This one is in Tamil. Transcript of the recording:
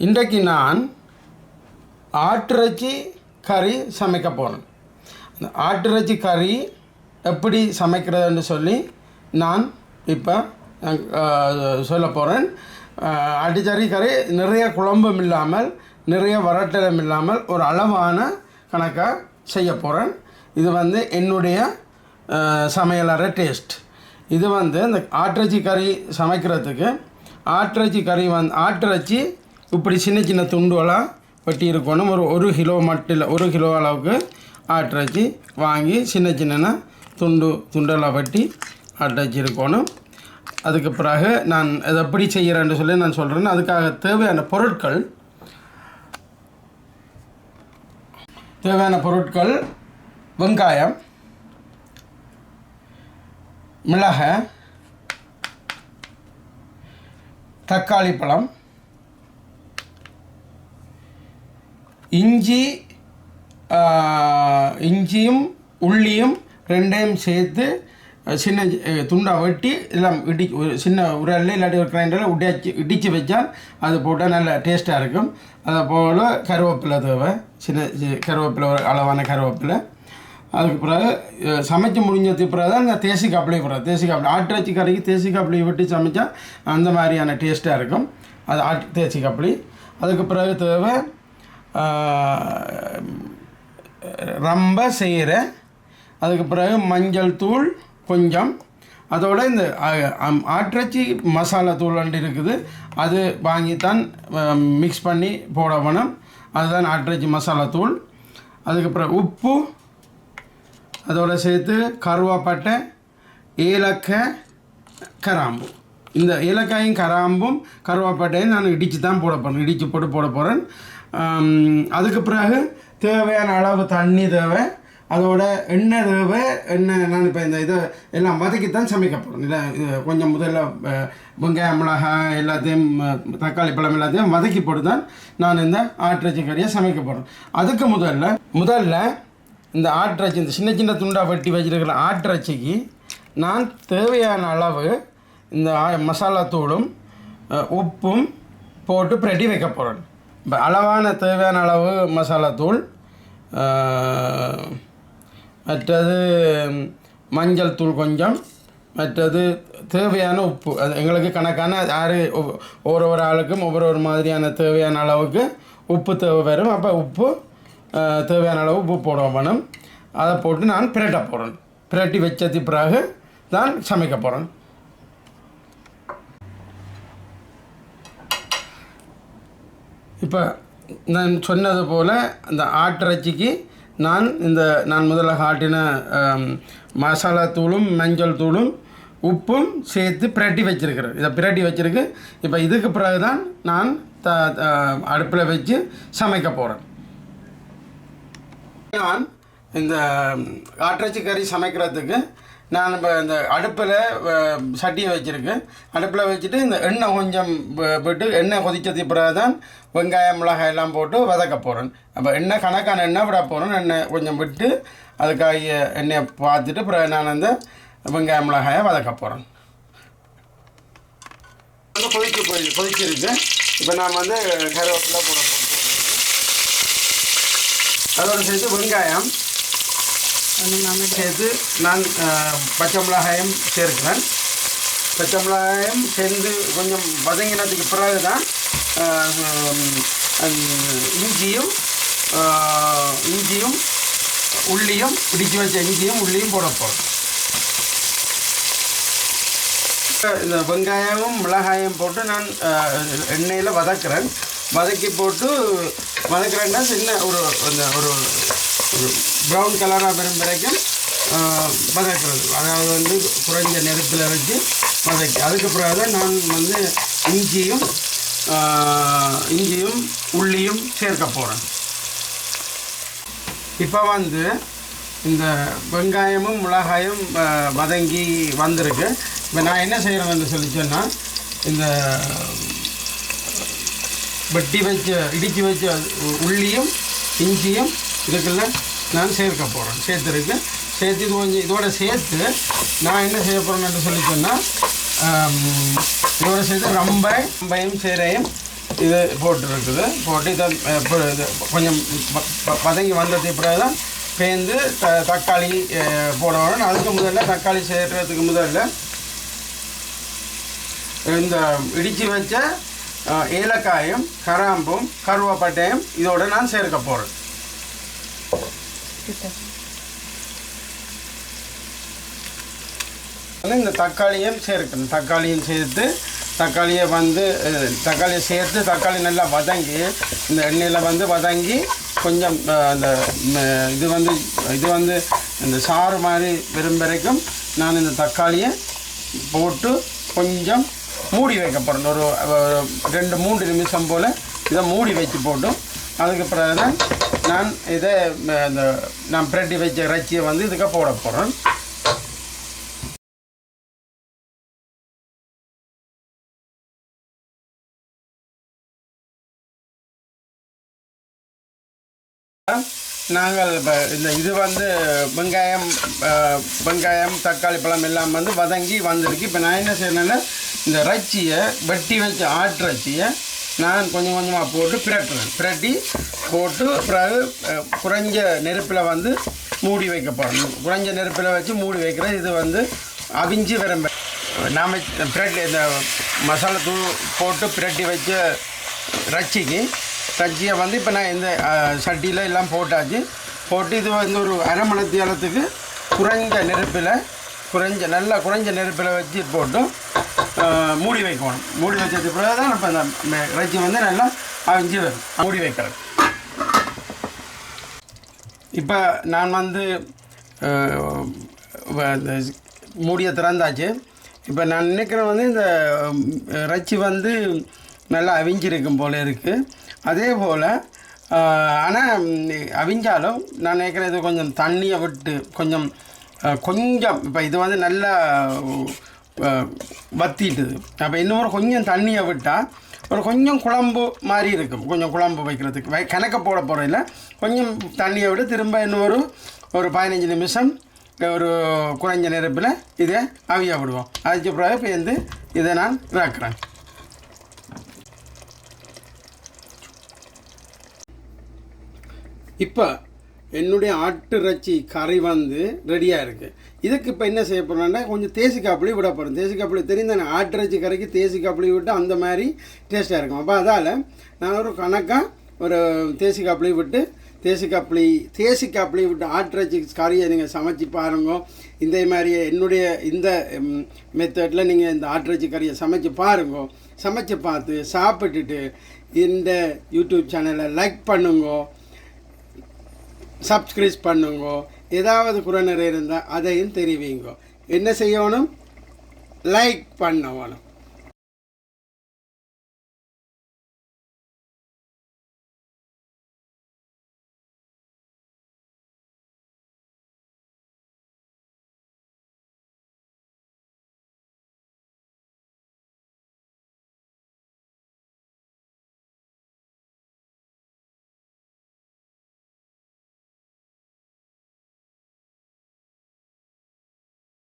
இன்றைக்கு நான் ஆட்டிறைச்சி கறி சமைக்க போகிறேன் அந்த ஆட்டிறைச்சி கறி எப்படி சமைக்கிறதுன்னு சொல்லி நான் இப்போ சொல்ல போகிறேன் ஆட்டுச்சரி கறி நிறைய குழம்பும் இல்லாமல் நிறைய வரட்டலும் இல்லாமல் ஒரு அளவான கணக்காக செய்ய போகிறேன் இது வந்து என்னுடைய சமையலறை டேஸ்ட் இது வந்து இந்த ஆட்டிறைச்சி கறி சமைக்கிறதுக்கு ஆட்டிறைச்சி கறி வந்து ஆட்டிறைச்சி இப்படி சின்ன சின்ன துண்டுகளாக வெட்டி இருக்கணும் ஒரு ஒரு கிலோ மட்டில் ஒரு கிலோ அளவுக்கு ஆட்டிறைச்சி வாங்கி சின்ன சின்ன துண்டு துண்டெல்லாம் வெட்டி ஆட்டிறைச்சி இருக்கணும். அதுக்கு பிறகு நான் அதை எப்படி செய்கிறேன்னு சொல்லி நான் சொல்கிறேன்னு அதுக்காக தேவையான பொருட்கள் தேவையான பொருட்கள் வெங்காயம் மிளகாய் தக்காளி பழம் இஞ்சி இஞ்சியும் உள்ளியும் ரெண்டையும் சேர்த்து சின்ன துண்டாக வெட்டி எல்லாம் இடி ஒரு சின்ன உரல்ல இல்லாட்டி ஒரு கிரைண்டரில் உடைச்சி இடித்து வச்சால் அது போட்டால் நல்ல டேஸ்ட்டாக இருக்கும். அதை போல் கருவேப்பிலை தேவை. சின்ன சி- கருவேப்பிலை ஒரு அளவான கருவேப்பிலை. அதுக்கு பிறகு சமைச்சு முடிஞ்சதுக்கு பிறகு தான் இந்த தேசி காப்பிளி போடுறது. தேசி காப்பிளி வச்சு கறிக்கு தேசி காப்பிளி விட்டு சமைச்சா அந்த மாதிரியான டேஸ்ட்டாக இருக்கும். அது ஆட்டு தேசி காப்பிளி அதுக்கு பிறகு தேவை ரொம்ப செய்கிற அதுக்கு பிறகு மஞ்சள் தூள் கொஞ்சம். அதோட இந்த ஆற்றச்சி மசாலா தூள் இருக்குது. அது வாங்கித்தான் மிக்ஸ் பண்ணி போட வேணும். அதுதான் ஆற்றச்சி மசாலா தூள். அதுக்கப்புறம் உப்பு. அதோட சேர்த்து கருவாப்பட்டை ஏலக்காய் கராம்பு. இந்த ஏலக்காயும் கராம்பும் கருவாப்பட்டையும் நான் இடித்து தான் போட போகிறேன் இடித்து போட்டு போட போகிறேன் அதுக்கு பிறகு தேவையான அளவு தண்ணி தேவை. அதோட எண்ணெய் தேவை. எண்ணெய் நான் இப்போ இந்த இதை எல்லாம் வதக்கித்தான் சமைக்க இல்லை இது கொஞ்சம் முதல்ல வெங்காயம் மிளகாய் எல்லாத்தையும் தக்காளி பழம் எல்லாத்தையும் வதக்கி போட்டு தான் நான் இந்த ஆட்டிறைச்சி கறியை சமைக்க போகிறேன் அதுக்கு முதல்ல முதல்ல இந்த ஆட்டிறைச்சி இந்த சின்ன சின்ன துண்டா வெட்டி வச்சிருக்கிற ஆட்டிறைச்சிக்கு நான் தேவையான அளவு இந்த மசாலா தூளும் உப்பும் போட்டு பிரட்டி வைக்க போகிறேன் அளவான தேவையான அளவு மசாலா தூள் மற்றது மஞ்சள் தூள் கொஞ்சம் மற்றது தேவையான உப்பு. அது எங்களுக்கு கணக்கான யார் ஒவ்வொரு ஒரு ஆளுக்கும் ஒவ்வொரு ஒரு மாதிரியான தேவையான அளவுக்கு உப்பு தேவை வரும். அப்போ உப்பு தேவையான அளவு உப்பு போட வேணும். அதை போட்டு நான் பிரட்ட போகிறேன் பிரட்டி வச்சது பிறகு தான் சமைக்க போகிறேன் இப்போ நான் சொன்னது போல் அந்த ஆட்டிறைச்சிக்கு நான் இந்த நான் முதல்ல ஆட்டின மசாலா தூளும் மஞ்சள் தூளும் உப்பும் சேர்த்து பிரட்டி வச்சிருக்கிறேன் இதை பிரட்டி வச்சுருக்கு. இப்போ இதுக்கு பிறகு தான் நான் த அடுப்பில் வச்சு சமைக்க போகிறேன் நான் இந்த ஆட்டிறைச்சி கறி சமைக்கிறதுக்கு நான் இப்போ இந்த அடுப்பில் சட்டியை வச்சுருக்கேன் அடுப்பில் வச்சுட்டு இந்த எண்ணெய் கொஞ்சம் விட்டு எண்ணெய் கொதிச்சது பிறகு தான் வெங்காயம் மிளகாய் எல்லாம் போட்டு வதக்க போகிறேன் அப்போ எண்ணெய் கணக்கான எண்ணெய் விட போகிறேன் எண்ணெய் கொஞ்சம் விட்டு அதுக்காக எண்ணெயை பார்த்துட்டு பிறகு நான் அந்த வெங்காயம் மிளகாயை வதக்க போகிறேன் கொதிச்சு போய் கொதிச்சிருக்கு. இப்போ நான் வந்து கருவேப்பிலை போட போகிறேன் அதோடு சேர்த்து வெங்காயம். சேர்த்து நான் பச்சை மிளகாயம் சேர்க்கிறேன். பச்சை மிளகாயம் சேர்ந்து கொஞ்சம் வதங்கினதுக்கு பிறகு தான் இஞ்சியும் இஞ்சியும் உள்ளியும் இடித்து வச்ச இஞ்சியும் உள்ளியும் போட போகிறோம் இந்த வெங்காயமும் மிளகாயும் போட்டு நான் எண்ணெயில் வதக்குறேன். வதக்கி போட்டு வதக்குறேன்னா சின்ன ஒரு அந்த ஒரு ஒரு ப்ரௌன் கலராக வரும் வரைக்கும் ஆஹ், அதாவது வந்து குறைஞ்ச நெருப்பில் வச்சு வதக்கி. அதுக்கு பிறகு தான் நான் வந்து இஞ்சியும் இஞ்சியும் உள்ளியும் சேர்க்க போகிறேன் இப்போ வந்து இந்த வெங்காயமும் மிளகாயும் வதங்கி வந்திருக்கு. இப்போ நான் என்ன செய்கிறேன்னு சொல்லி சொன்னால் இந்த வெட்டி வச்ச இடித்து வச்ச உள்ளியும் இஞ்சியும் இதுக்குள்ள நான் சேர்க்க போகிறேன் சேர்த்துருக்கு. சேர்த்து இது கொஞ்சம் இதோட சேர்த்து நான் என்ன செய்ய போகிறேன்னு சொல்லி சொன்னால் இதோட சேர்த்து ரொம்ப ரொம்பையும் சேரையும் இது போட்டுருக்குது. போட்டு இதை இது கொஞ்சம் ப- பதங்கி வந்ததுக்கு பிறகு தான் பேந்து த தக்காளி போடணும் அதுக்கு முதல்ல தக்காளி சேர்கிறதுக்கு முதல்ல இந்த இடித்து வச்ச ஏலக்காயும் கராம்பும் கருவேப்பட்டையும் இதோடு நான் சேர்க்க போகிறேன் வந்து இந்த தக்காளியும் சேர்க்கணும். தக்காளியும் சேர்த்து தக்காளியை வந்து தக்காளியை சேர்த்து தக்காளி நல்லா வதங்கி இந்த எண்ணெயில் வந்து வதங்கி கொஞ்சம் அந்த இது வந்து இது வந்து இந்த சாறு மாதிரி வரும் வரைக்கும் நான் இந்த தக்காளியை போட்டு கொஞ்சம் மூடி வைக்க போகிறேன் ஒரு ரெண்டு மூன்று நிமிஷம் போல் இதை மூடி வச்சு போட்டும் அதுக்கு பிறகு தான் நான் இதை இந்த நான் பிரட்டி வச்ச இறைச்சியை வந்து இதுக்கு போட போகிறேன் நாங்கள் இப்போ இந்த இது வந்து வெங்காயம் வெங்காயம் தக்காளி பழம் எல்லாம் வந்து வதங்கி வந்திருக்கு. இப்போ நான் என்ன செய்யணும்னா இந்த ரச்சியை வெட்டி வச்ச ஆட்டிறைச்சியை நான் கொஞ்சம் கொஞ்சமாக போட்டு பிரட்டுறேன். பிரட்டி போட்டு பிறகு குறைஞ்ச நெருப்பில் வந்து மூடி வைக்க போகிறோம் குறைஞ்ச நெருப்பில் வச்சு மூடி வைக்கிறேன். இது வந்து அவிஞ்சு விரும்ப நாம் பிரட்டி இந்த மசாலா தூள் போட்டு பிரட்டி வச்ச ரச்சிக்கு ரச்சியை வந்து இப்போ நான் இந்த சட்டியில் எல்லாம் போட்டாச்சு. போட்டு இது வந்து ஒரு அரை மணி நேரத்துக்கு குறைஞ்ச நெருப்பில் குறைஞ்ச நல்லா குறைஞ்ச நெருப்பில் வச்சு போட்டு மூடி வைக்கணும். மூடி வச்சதுக்கு பிறகு தான் இப்போ இந்த இறைச்சி வந்து நல்லா அவிஞ்சு வரும். மூடி வைக்கிறேன் இப்போ நான் வந்து வ- மூடியை திறந்தாச்சு. இப்போ நான் நினைக்கிறேன் வந்து இந்த இறைச்சி வந்து நல்லா அவிஞ்சிருக்கும் போல இருக்குது அதே போல் ஆனால் அவிஞ்சாலும் நான் நினைக்கிறேன் இது கொஞ்சம் தண்ணியை விட்டு கொஞ்சம் கொஞ்சம் இப்போ இது வந்து நல்லா வத்திட்டுது. அப்போ இன்னொரு கொஞ்சம் தண்ணியை விட்டால் ஒரு கொஞ்சம் குழம்பு மாதிரி இருக்கும். கொஞ்சம் குழம்பு வைக்கிறதுக்கு. வை கணக்க போட போகிறதில்ல கொஞ்சம் தண்ணியை விட திரும்ப இன்னொரு ஒரு பதினஞ்சு நிமிஷம் ஒரு குறைஞ்ச நெருப்பில் இதை அவிய விடுவோம். அதுக்கு பிறகு வந்து இதை நான் இறக்குறேன். இப்போ என்னுடைய ஆட்டு இறைச்சி கறி வந்து ரெடியாக இருக்குது இதுக்கு இப்போ என்ன செய்ய போகிறோம்னா கொஞ்சம் தேசிக்காப்புளி விட போகிறோம் தேசிக்காப்புளி தெரியும் தானே? ஆட்டு கரைக்கு தேசிக்காப்புளி விட்டு அந்த மாதிரி டேஸ்ட்டாக இருக்கும். அப்போ அதால் நான் ஒரு கணக்காக ஒரு தேசிக்காப்புளி விட்டு தேசிக்காப்புளி தேசிக்காப்புளி விட்டு ஆட்டிறைச்சி கறியை நீங்கள் சமைச்சு பாருங்க. இந்த மாதிரி என்னுடைய இந்த மெத்தடில் நீங்கள் இந்த ஆட்டிறைச்சி கறியை சமைச்சு பாருங்க. சமைச்சு பார்த்து சாப்பிட்டுட்டு இந்த யூடியூப் சேனலை லைக் பண்ணுங்க. சப்ஸ்கிரைப் பண்ணுங்க. ஏதாவது குறை நிறைய இருந்தால் அதையும் தெரிவிங்க. என்ன செய்யணும்? லைக் பண்ணணும்.